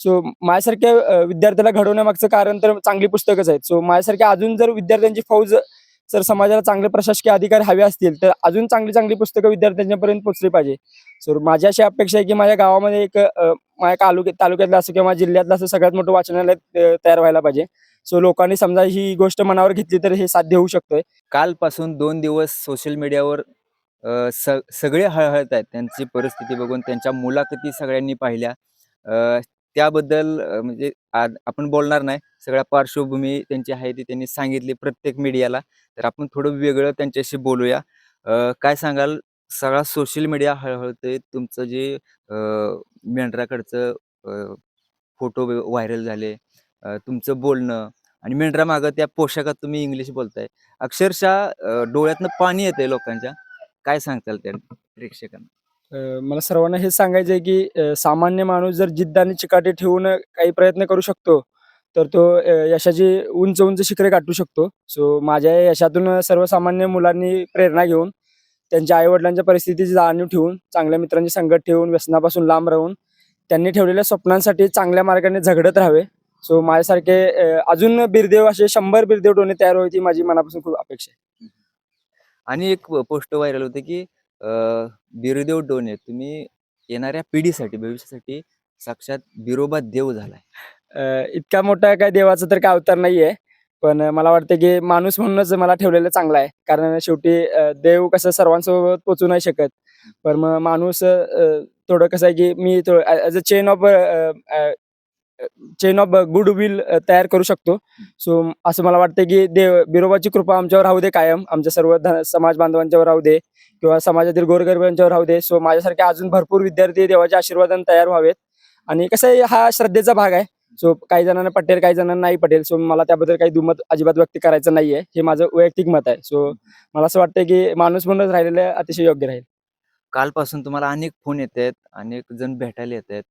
So माझ्यासारख्या विद्यार्थ्याला घडवण्यामागचं कारण तर चांगली पुस्तकच आहेत. सो माझ्यासारख्या अजून जर विद्यार्थ्यांची फौज जर समाजाला चांगले प्रशासकीय अधिकारी हवे असतील तर अजून चांगली चांगली पुस्तकं विद्यार्थ्यांच्यापर्यंत पोहोचली पाहिजे. सो माझी अशी अपेक्षा आहे की माझ्या गावामध्ये एक माझ्या तालुक्यात तालुक्यातलं असं किंवा जिल्ह्यातलं असं सगळ्यात मोठं वाचनालय तयार व्हायला पाहिजे. सो लोकांनी समजा ही गोष्ट मनावर घेतली तर हे साध्य होऊ शकतोय. कालपासून दोन दिवस सोशल मीडियावर सगळे हळहळत आहेत. त्यांची परिस्थिती बघून त्यांच्या मुलाखती सगळ्यांनी पाहिल्या. अ, त्याबद्दल म्हणजे आपण बोलणार नाही. सगळ्या पार्श्वभूमी त्यांची आहे ती त्यांनी सांगितली प्रत्येक मीडियाला. तर आपण थोडं वेगळं त्यांच्याशी बोलूया. काय सांगाल? सगळा सोशल मीडिया हळूहळू ते तुमचं जे मेंढराकडचं फोटो व्हायरल झाले तुमचं बोलणं आणि मेंढरा मागं त्या पोशाखात तुम्ही इंग्लिश बोलताय. अक्षरशः डोळ्यातनं पाणी येतंय लोकांच्या. काय सांगताल त्या प्रेक्षकांना? मला सर्वांना हेच सांगायचं आहे की सामान्य माणूस जर जिद्द आणि चिकाटी ठेवून काही प्रयत्न करू शकतो तर तो यशाची उंच उंच शिखरे गाठू शकतो. सो माझ्या यशातून सर्वसामान्य मुलांनी प्रेरणा घेऊन त्यांच्या आईवडिलांच्या परिस्थितीची जाणीव ठेवून चांगल्या मित्रांची संगत ठेवून व्यसनापासून लांब राहून त्यांनी ठेवलेल्या स्वप्नांसाठी चांगल्या मार्गाने झगडत राहावे. सो माझ्यासारखे अजून बिरदेव असे शंभर बिरदेव डोणे तयार व्हायची माझी मनापासून खूप अपेक्षा आहे. आणि एक पोस्ट व्हायरल होते की बिरुदेव डोने तुम्ही येणाऱ्या पिढीसाठी भविष्यासाठी साक्षात बिरोबा देव झालाय. इतका मोठा काय देवाचा तर काय अवतार नाहीये. पण मला वाटतं की माणूस म्हणूनच मला ठेवलेलं चांगलं आहे. कारण शेवटी देव कसं सर्वांसोबत पोचू नाही शकत. पण मग माणूस थोडं कसं आहे की मी as a chain of chain of goodwill तयार करू शकतो. सो असं मला वाटतं की देव बिरोबाची कृपा आमच्यावर राहू दे कायम. आमच्या सर्व समाज बांधवांच्यावर राहू दे किंवा समाजातील गोरगरिबांच्यावर राहू दे. सो माझ्यासारखे अजून भरपूर विद्यार्थी देवाच्या आशीर्वादाने तयार व्हावेत. आणि कसं आहे हा श्रद्धेचा भाग आहे. सो काही जणांना पटेल काही जणांना नाही पटेल. सो मला त्याबद्दल काही दुमत अजिबात व्यक्त करायचं नाहीये. हे माझं वैयक्तिक मत आहे. सो मला असं वाटतं की माणूस म्हणूनच राहिलेलं अतिशय योग्य राहील. कालपासून तुम्हाला अनेक फोन येत आहेत अनेक जण भेटायला येत आहेत.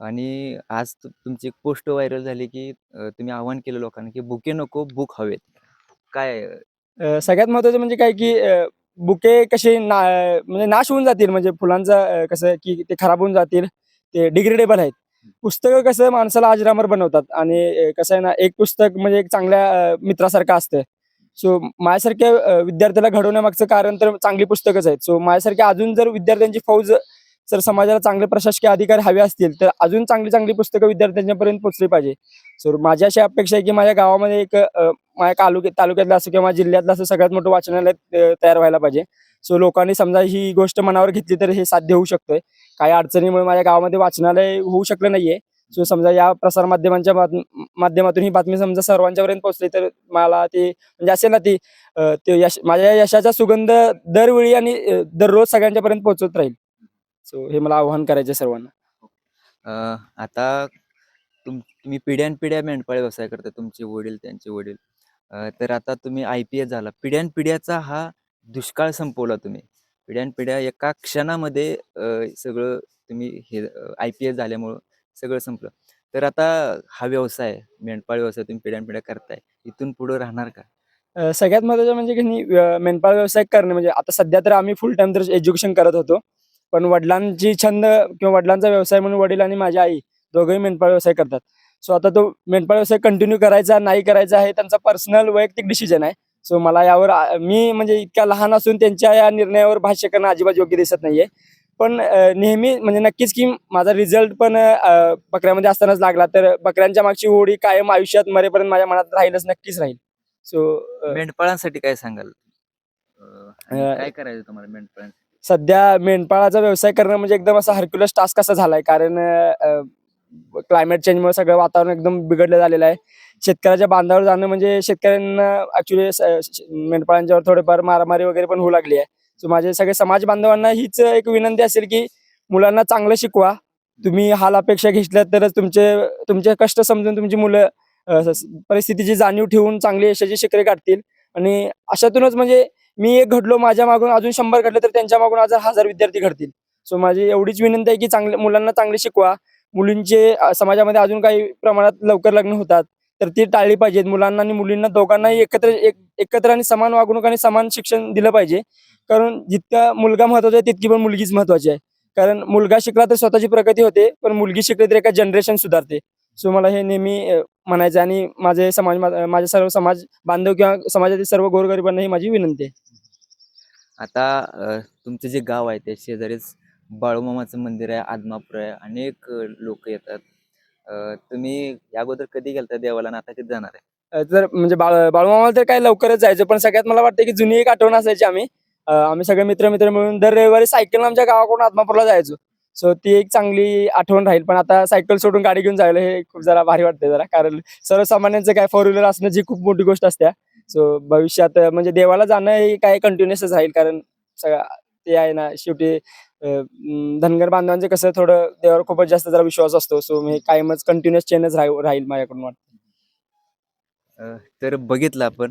आणि आज तु- तुमची एक पोस्ट व्हायरल झाली की अ, तुम्ही आव्हान केलं लोकांना की बुके नको बुक हवेत. काय अ, सगळ्यात महत्वाचं म्हणजे काय की अ, बुके कसे ना म्हणजे नाश होऊन जातील. म्हणजे फुलांचं अ, कसं की ते खराब होऊन जातील ते डिग्रेडेबल आहेत. पुस्तकं कसं माणसाला अजरामर बनवतात. आणि अ, कसं आहे ना एक पुस्तक म्हणजे एक चांगल्या अ, मित्रासारखं असतं. सो माझ्यासारख्या अ, विद्यार्थ्याला घडवण्यामागचं कारण तर चांगली पुस्तकच आहेत. सो माझ्यासारख्या अजून जर विद्यार्थ्यांची फौज जर समाजाला चांगले प्रशासकीय अधिकारी हवे असतील तर अजून चांगली चांगली पुस्तकं विद्यार्थ्यांच्यापर्यंत पोहोचली पाहिजे. सो माझी अशी अपेक्षा आहे की माझ्या गावामध्ये एक माझ्या तालुक्यात तालुक्यातलं असं किंवा जिल्ह्यातलं असं सगळ्यात मोठं वाचनालय तयार व्हायला पाहिजे. सो लोकांनी समजा ही गोष्ट मनावर घेतली तर हे साध्य होऊ शकतोय. काही अडचणीमुळे माझ्या गावामध्ये वाचनालय होऊ शकलं नाहीये. सो समजा या प्रसार माध्यमांच्या माध्यमातून ही बातमी समजा सर्वांच्यापर्यंत पोहोचली तर मला ते म्हणजे असेल ना ती ते यश माझ्या यशाचा सुगंध दरवेळी आणि दररोज सगळ्यांच्यापर्यंत पोहोचत राहील. सो हे मला आव्हान करायचं सर्वांना. अ, आता तुम तुम्ही पिढ्यानपिढ्या मेंढपाळ व्यवसाय करता तुमचे वडील त्यांचे वडील. अ, तर आता तुम्ही आय पी एस झाला. पिढ्यानपिढ्याचा हा दुष्काळ संपवला तुम्ही. पिढ्यानपिढ्या एका क्षणामध्ये अ, सगळं तुम्ही हे आय पी एस झाल्यामुळं सगळं संपलं. तर आता हा व्यवसाय मेंढपाळ व्यवसाय तुम्ही पिढ्यानपिढ्या करताय इथून पुढं राहणार का? अ, सगळ्यात महत्त्वाचं म्हणजे की नाही, अ, मेंढपाळ व्यवसाय करणे म्हणजे आता सध्या तर आम्ही फुल टाइम तर एज्युकेशन करत होतो. पण वडिलांची छंद किंवा वडिलांचा व्यवसाय म्हणून वडील आणि माझी आई दोघंही मेंढपाळ व्यवसाय करतात. सो आता तो मेंढपाळ व्यवसाय कंटिन्यू करायचा नाही करायचा हे त्यांचा पर्सनल वैयक्तिक डिसिजन आहे. सो मला यावर मी म्हणजे इतक्या लहान असून त्यांच्या या निर्णयावर भाष्य करणं अजिबात योग्य दिसत नाहीये. पण नेहमी म्हणजे नक्कीच की माझा रिझल्ट पण बकऱ्यामध्ये असतानाच लागला तर बकऱ्यांच्या मागची ओढी कायम आयुष्यात मरेपर्यंत माझ्या मनात राहीलच नक्कीच राहील. सो मेंढपाळांसाठी काय सांगाल? काय करायचं तुम्हाला मेंढपाळांसाठी? सध्या मेंढपाळाचा व्यवसाय करणं म्हणजे एकदम असा हरक्युलस टास्क असा झालाय. कारण क्लायमेट चेंजमुळे सगळं वातावरण एकदम बिघडलं झालेलं आहे. शेतकऱ्याच्या बांधावर जाणं म्हणजे शेतकऱ्यांना ऍक्च्युली मेंढपाळांच्यावर थोडेफार मारामारी वगैरे पण होऊ लागली आहे. सो माझे सगळे समाज बांधवांना हीच एक विनंती असेल की मुलांना चांगलं शिकवा. तुम्ही हाल अपेक्षा घेतल्या तरच तुमचे तुमचे कष्ट समजून तुमची मुलं परिस्थितीची जाणीव ठेवून चांगली यशाची शिखरे गाठतील. आणि अशातूनच म्हणजे मी एक घडलो माझ्या मागून अजून शंभर घडले तर त्यांच्या मागून आज हजार विद्यार्थी घडतील. सो माझी एवढीच विनंती आहे की चांगल्या मुलांना चांगले शिकवा. मुलींचे समाजामध्ये अजून काही प्रमाणात लवकर लग्न होतात तर ती टाळली पाहिजेत. मुलांना आणि मुलींना दोघांनाही एकत्र एक एकत्र आणि समान वागणूक आणि समान शिक्षण दिलं पाहिजे. कारण जितका मुलगा महत्त्वाचा आहे तितकी पण मुलगीच महत्वाची आहे. कारण मुलगा शिकला तर स्वतःची प्रगती होते पण मुलगी शिकली तर एका जनरेशन सुधारते. सो मला हे नेहमी म्हणायचं आणि माझे समाज माझे सर्व समाज बांधव किंवा समाजातील सर्व गोरगरिबांना ही माझी विनंती आहे. आता तुमचं जे गाव आहे त्या शेजारीच बाळूमामाचं मंदिर आहे आदमापूर आहे अनेक लोक येतात. तुम्ही या अगोदर कधी गेलता देवाला? आणि आता कधी जाणार आहे? तर म्हणजे बाळ बाळूमामाला तर काय लवकरच जायचं पण सगळ्यात मला वाटतं की जुनी एक आठवण असायची आम्ही. आम्ही सगळे मित्र मित्र मिळून दर रविवारी सायकल आमच्या गावाकडून आत्मापूरला जायचो. सो ती एक चांगली आठवण राहील. पण आता सायकल सोडून गाडी घेऊन जायला हे खूप जरा भारी वाटते जरा. कारण सर्वसामान्यांचं काय फोर व्हीलर असणं जी खूप मोठी गोष्ट असते सो भविष्यात म्हणजे देवाला जाणं हे काय कंटिन्युअसच राहील. कारण सगळं ते आहे ना शेवटी धनगर बांधवांचे कसं थोडं देवावर खूपच जास्त जरा विश्वास असतो. सो मी कायमच कंटिन्युअस चेनच राहील माझ्याकडून वाटतं. तर बघितलं आपण.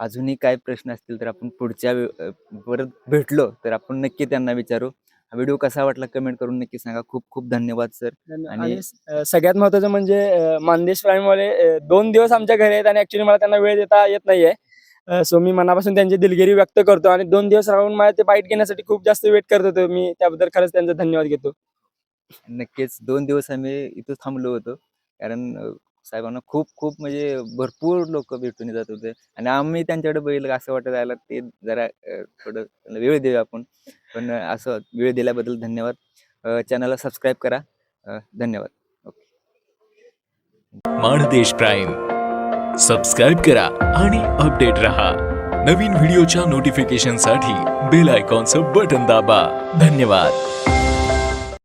अजूनही काय प्रश्न असतील तर आपण पुढच्या परत भेटलो तर आपण नक्की त्यांना विचारू. हा व्हिडिओ कसा वाटला कमेंट करून नक्की सांगा. खूप खूप धन्यवाद सर. आणि सगळ्यात महत्वाचं म्हणजे मानदेश प्राईमवाले अ, दोन दिवस आमच्या घरी आहेत आणि ऍक्च्युली मला त्यांना वेळ देता येत नाहीये. सो मी मनापासून त्यांची दिलगिरी व्यक्त करतो आणि दोन दिवस राहून मला ते बाईट घेण्यासाठी खूप जास्त वेट करत होतो. मी त्याबद्दल खरंच त्यांचा धन्यवाद घेतो. नक्कीच दोन दिवस आम्ही इथं थांबलो होतो. कारण साहेबांना खूप खूप म्हणजे भरपूर लोक भेटून जात होते आणि आम्ही त्यांच्याकडे बघितलं असं वाटत जायला ते जरा थोडं वेळ देऊ आपण. पण असं वेळ दिल्याबद्दल धन्यवाद. चॅनलला सबस्क्राईब करा. धन्यवाद. धन्यवाद माणदेश प्राईम. सबस्क्राईब करा आणि अपडेट रहा. नवीन व्हिडिओच्या नोटिफिकेशनसाठी बेल आयकॉनचं बटन दाबा. धन्यवाद.